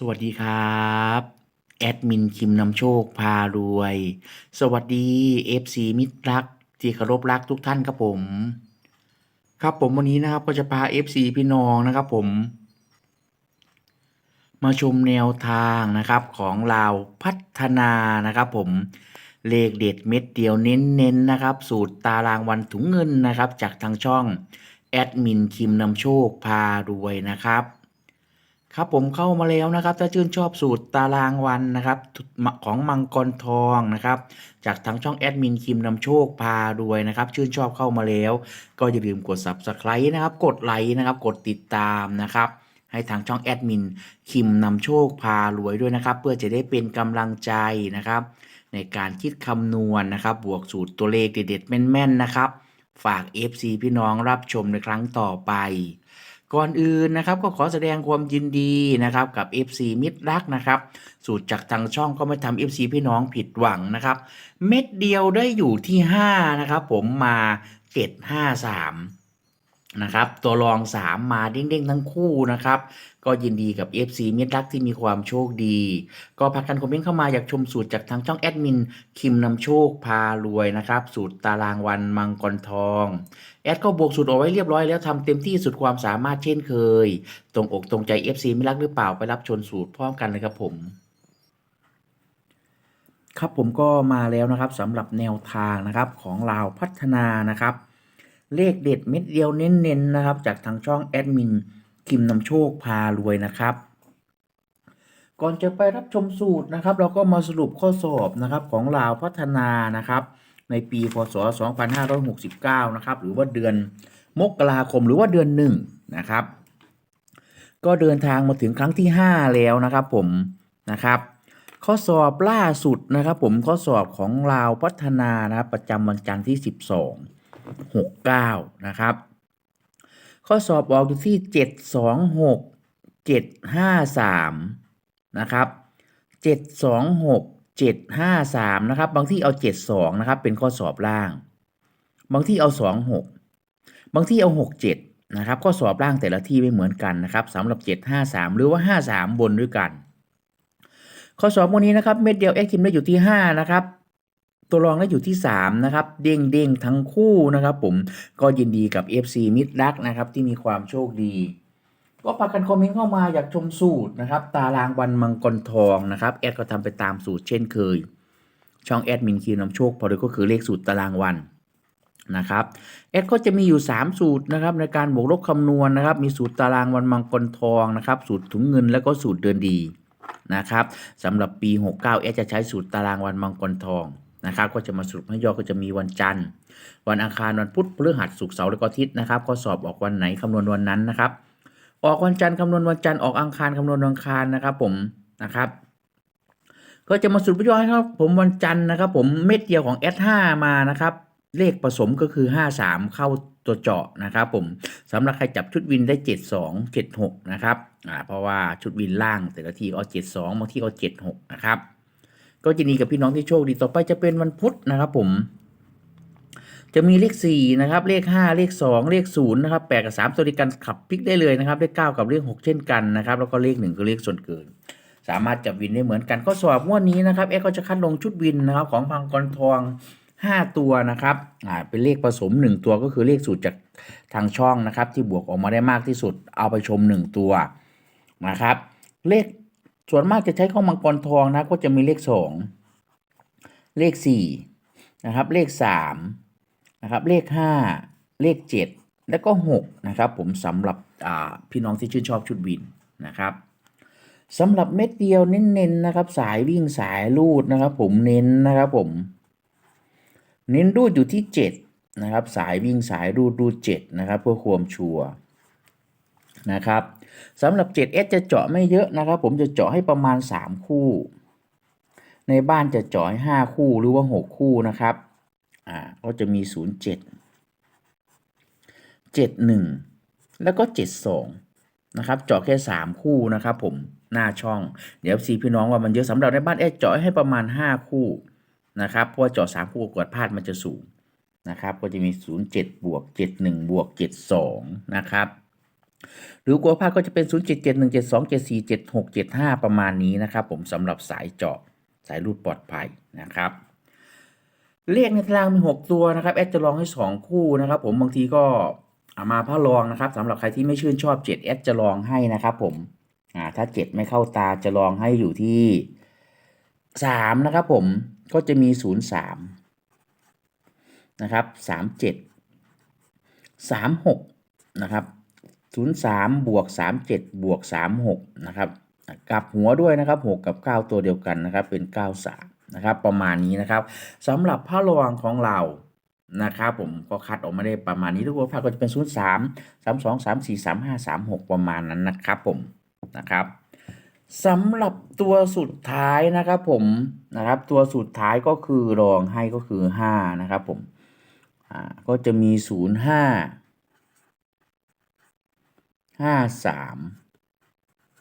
สวัสดีครับ แอดมินคิมนำโชคพารวย สวัสดี FC มิตรรัก ที่เคารพรักทุกท่านครับผม ครับผมวันนี้นะครับก็จะพา FC พี่น้องนะครับผม มาชมแนวทางนะครับของลาวพัฒนานะครับผมเลขเด็ดเม็ดเดียวเน้นๆนะครับ สูตรตารางวันถุงเงินนะครับ จากทางช่องแอดมินคิมนำโชคพารวยนะครับ ครับผมเข้ามาแล้วนะครับ ถ้าชื่นชอบสูตรตารางวันนะครับของมังกรทองนะครับ จากทางช่องแอดมินคิมนำโชคพารวยนะครับ ชื่นชอบเข้ามาแล้ว ก็อย่าลืมกด subscribe นะครับ กดไลค์นะครับ กดติดตามนะครับให้ทางช่องแอดมินคิมนำโชคพารวยด้วยนะครับ เพื่อจะได้เป็นกำลังใจนะครับ ในการคิดคำนวณนะครับ บวกสูตรตัวเลขเด็ดๆแม่นๆนะครับ ฝาก FC พี่น้องรับชมในครั้งต่อไป ก่อนอื่นนะครับก็ขอแสดงความยินดีนะครับกับ FC มิตรรักนะครับ สูตรจากทางช่องก็ไม่ทำ FC พี่น้องผิดหวังนะครับ เม็ดเดียวได้อยู่ที่ 5 นะครับ ผมมา 753 นะครับ ตัวรอง 3 มาเด้งๆ ทั้งคู่นะครับ ก็ยินดีกับ FC มิตรรักที่มีความโชคดี ก็พักกันคอมเมนต์เข้ามาอยากชมสูตรจากทางช่องแอดมิน คิมนำโชคพารวยนะครับ สูตรตารางวันมังกรทอง แอดก็บวกสูตรเอาไว้เรียบร้อยแล้วทำเต็มที่สุดความสามารถเช่นเคย ตรงอกตรงใจ FC ไม่รักหรือเปล่าไปรับชนสูตรพร้อมกันเลยครับผมครับผมก็มาแล้วนะครับสำหรับแนวทางนะครับของลาวพัฒนานะครับ เลขเด็ดเม็ดเดียวเน้นๆนะครับ จากทางช่องแอดมินคิมนำโชคพารวยนะครับ ก่อนจะไปรับชมสูตรนะครับ เราก็มาสรุปข้อสอบนะครับของลาวพัฒนานะครับ ในปีพศ 2569 นะครับ หรือว่าเดือนมกราคมหรือว่าเดือนหนึ่งนะครับ ก็เดินทางมาถึงครั้งที่ 5 แล้วนะครับ ผมนะครับข้อสอบล่าสุดนะครับ ผมข้อสอบของลาวพัฒนานะครับประจำวันจันทร์ที่ 12 69 นะครับ ข้อสอบออกอยู่ที่ 726 753 นะครับ 726 753 นะครับ บางที่เอา 72 นะครับ เป็นข้อสอบล่าง บางที่เอา 26 บางที่เอา 67 นะครับ ข้อสอบล่างแต่ละที่ไม่เหมือนกันนะครับสำหรับ 753 หรือว่า 53 บนด้วยกัน ข้อสอบวันนี้นะครับ เม็ดเดียวแอคทิมได้อยู่ที่ 5 นะครับ ตัวรองได้อยู่ที่ 3 นะครับ เด้งเด้งๆทั้งคู่นะครับผมก็ยินดีกับ FC มิตรรักนะครับ ที่มีความโชคดี ก็พากันคอมเมนต์เข้ามาอยากชมสูตรนะครับ ตารางวันมังกรทองนะครับ แอดก็ทำไปตามสูตรเช่นเคย ช่องแอดมินคีนำโชคพอดีก็คือเลขสูตรตารางวันนะครับแอดก็จะมีอยู่ 3 สูตรนะครับในการบวกลบคำนวณนะครับ มีสูตรตารางวันมังกรทองนะครับ สูตรถุงเงินแล้วก็สูตรเดือนดีนะครับสำหรับปี 69แอดจะใช้สูตรตารางวันมังกรทอง นะครับ ก็จะมาสรุปให้ย่อก็จะมีวันจันทร์ วันอังคารวันพุธพฤหัสศุกร์เสาร์และก็อาทิตย์นะครับข้อสอบออกวันไหนคำนวณวันนั้นนะครับ ออกวันจันทร์คำนวณวันจันทร์ออกอังคารคำนวณวันอังคารนะครับ ผมนะครับก็จะมาสรุปย่อให้ครับ ผมวันจันทร์นะครับ ผมเม็ดเดียวของ S5 มานะครับ เลขผสมก็คือ 53 เข้าตัวเจาะนะครับผมสำหรับใครจับชุดวินได้ 72 76 นะครับอ่าเพราะว่าชุดวินล่างแต่ละทีก็72บางทีก็76 นะครับ ก็จะดีกับพี่น้องที่โชคดีต่อไปจะเป็นวันพุธนะครับผม จะมีเลข4นะครับ เลข5เลข2เลข0นะครับ8กับ3ตัวเดียกันขับพลิกได้เลยนะครับเลข9กับเลข6เช่นกันนะครับแล้วก็เลข1คือเลขส่วนเกินสามารถจับวินได้เหมือนกันก็สอบงวดนี้นะครับเอ็กก็จะคัดลงชุดวินนะครับของพังกรทอง 5 ตัวนะครับอ่าเป็นเลขผสม 1 ตัวก็คือเลขสูตรจากทางช่องนะครับ ที่บวกออกมาได้มากที่สุดเอาไปชม 1 ตัวนะครับ เลข ส่วนมากจะใช้ของมังกรทองนะก็จะมีเลข2เลข4นะครับเลข3นะครับเลข5เลข7แล้วก็6นะครับผมสำหรับพี่น้องที่ชื่นชอบชุดวินนะครับสำหรับเม็ดเดียวเน้นๆนะครับ สายวิ่งสายลูดนะครับ ผมเน้นนะครับผม เน้นรูดอยู่ที่เจ็ดนะครับ สายวิ่งสายรูดรูดเจ็ดนะครับ เพื่อความชัวร์นะครับ สำหรับ 7S จะเจาะไม่เยอะนะครับ ผมจะเจาะให้ประมาณ 3 คู่ ในบ้านจะเจาะให้5คู่หรือว่า 6 คู่นะครับอ่าก็จะมี 07 71 แล้วก็ 72 นะครับ เจาะแค่ 3 คู่นะครับผมหน้าช่อง เดี๋ยวซีพี่น้องว่ามันเยอะสำหรับในบ้านแอดเจาะให้ประมาณ 5 คู่นะครับเพราะว่าเจาะ3คู่กดพลาดมันจะสูงนะครับ ก็จะมี 07 บวก 71 บวก 72 นะครับ หรือกลัวพลาดก็จะเป็น 0 7 7 1 7 2 7 4 7 6 7 5 ประมาณนี้นะครับ ผมสำหรับสายเจาะสายรูดปลอดภัยนะครับ เลขในตารางมี 6 ตัวนะครับ แอดจะลองให้ 2 คู่นะครับ ผมบางทีก็เอามาพระลองนะครับสำหรับใครที่ไม่ชื่นชอบ7แอดจะลองให้นะครับ ผมอ่าถ้า 7 ไม่เข้าตาจะลองให้อยู่ที่ 3 นะครับ ผมก็จะมี 0 3 นะครับ 37 36 นะครับ 03 บวก 37 บวก 36 นะครับกลับหัวด้วยนะครับ 6 กับ 9 ตัวเดียวกันนะครับ เป็น 93 นะครับ ประมาณนี้นะครับสำหรับผ้ารองของเรานะครับผมก็คัดออกมาได้ประมาณนี้ทุกคนผ้าก็จะเป็น 03 32 34 35 36 ประมาณนั้นนะครับผมนะครับสำหรับตัวสุดท้ายนะครับผมนะครับตัวสุดท้ายก็คือรองให้ก็คือ 5 นะครับผมก็จะมี 05 ห้าสาม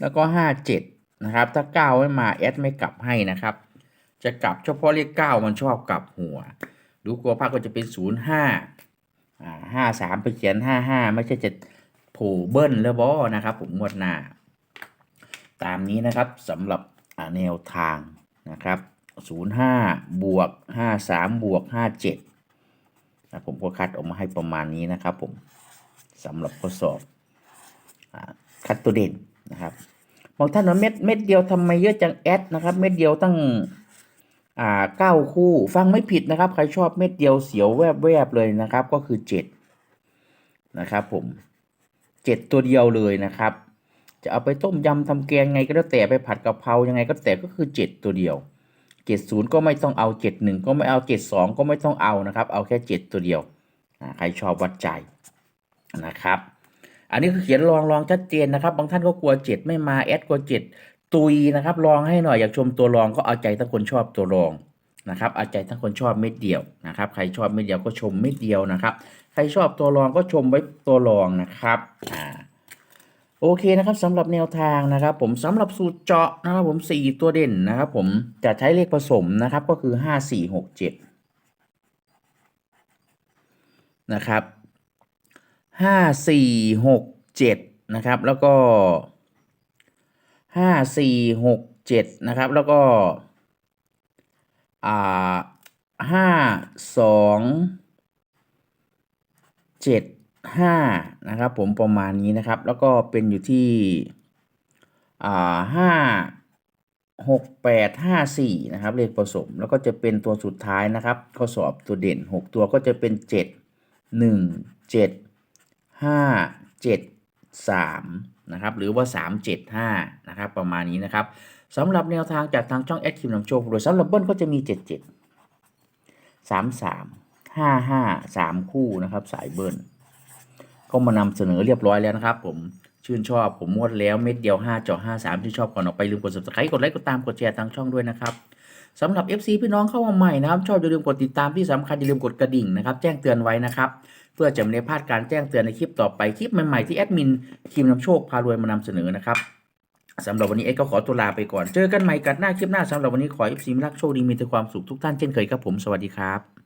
แล้วก็ห้าเจ็ดนะครับ ถ้าเก้าไม่มาแอดไม่กลับให้นะครับ จะกลับเฉพาะเลขเก้ามันชอบกลับหัว ดูกลัวภาคก็จะเป็นศูนย์ห้าอ่าห้าสามไปเขียนห้าห้าไม่ใช่จะโผล่เบิ้ลแล้วบอนะครับ ผมงวดหน้า ตามนี้นะครับสำหรับแนวทางนะครับศูนย์ห้าบวกห้าสามบวกห้าเจ็ดนะผมก็คัดออกมาให้ประมาณนี้นะครับผมสำหรับข้อสอบ คัดตัวเด่นนะครับบางท่านว่าเม็ดเม็ดเดียวทำไมเยอะจังแอดนะครับ เม็ดเดียวตั้งอ่าเก้าคู่ฟังไม่ผิดนะครับ ใครชอบเม็ดเดียวเสียวแวบแวบเลยนะครับ ก็คือเจ็ดนะครับ ผมเจ็ดตัวเดียวเลยนะครับ จะเอาไปต้มยำทำแกงไงก็แล้วแต่ไปผัดกะเพรายังไงก็แต่ก็คือเจ็ดตัวเดียวเจ็ดศูนย์ก็ไม่ต้องเอาเจ็ดหนึ่งก็ไม่เอาเจ็ดสองก็ไม่ต้องเอานะครับ เอาแค่เจ็ดตัวเดียวใครชอบวัดใจนะครับ อันนี้คือเขียนลองลองชัดเจนนะครับ บางท่านก็กลัวเจ็ดไม่มาแอดกลัวเจ็ดตุยนะครับลองให้หน่อยอยากชมตัวรองก็เอาใจทั้งคนชอบตัวรองนะครับเอาใจทั้งคนชอบเม็ดเดียวนะครับใครชอบเม็ดเดียวก็ชมเม็ดเดียวนะครับ ใครชอบตัวรองก็ชมไว้ตัวรองนะครับอ่าโอเคนะครับสำหรับแนวทางนะครับ ผมสำหรับสูตรเจาะนะครับผมสี่ตัวเด่นนะครับ ผมจะใช้เลขผสมนะครับก็คือห้าสี่หกเจ็ดนะครับ ห้าสี่หกเจ็ดนะครับแล้วก็ห้าสี่หกเจ็ดนะครับแล้วก็อ่าห้าสองเจ็ดห้านะครับผมประมาณนี้นะครับแล้วก็เป็นอยู่ที่อ่าห้าหกแปดห้าสี่นะครับเลขผสมแล้วก็จะเป็นตัวสุดท้ายนะครับข้อสอบตัวเด่นหกตัวก็จะเป็นเจ็ดหนึ่งเจ็ด ห้าเจ็ดสามนะครับหรือว่าสามเจ็ดห้านะครับประมาณนี้นะครับสำหรับแนวทางจากทางช่องแอดคิมนำโชคโดยสำหรับเบิ้ลก็จะมีเจ็ดเจ็ดสามสามห้าห้าสามคู่นะครับสายเบิ้ลก็มานำเสนอเรียบร้อยแล้วนะครับ ผมชื่นชอบผมมดแล้วเม็ดเดียวห้าเจาะห้าสามที่ชอบก่อนออกไปลืมกด subscribe กดไลค์กดตามกดแชร์ทางช่องด้วยนะครับ สำหรับ FC พี่น้องเข้ามาใหม่นะครับ ชอบอย่าลืมกดติดตามที่สำคัญอย่าลืมกดกระดิ่งนะครับ แจ้งเตือนไว้นะครับ เพื่อจะไม่ได้พลาดการแจ้งเตือนในคลิปต่อไปคลิปใหม่ๆที่แอดมินคิมนำโชคพารวยมานำเสนอนะครับสำหรับวันนี้เอ็กก็ขอตัวลาไปก่อนเจอกันใหม่กันหน้าคลิปหน้าสำหรับวันนี้ขอเอฟซีมิรักโชคดีมีแต่ความสุขทุกท่านเช่นเคยครับผมสวัสดีครับ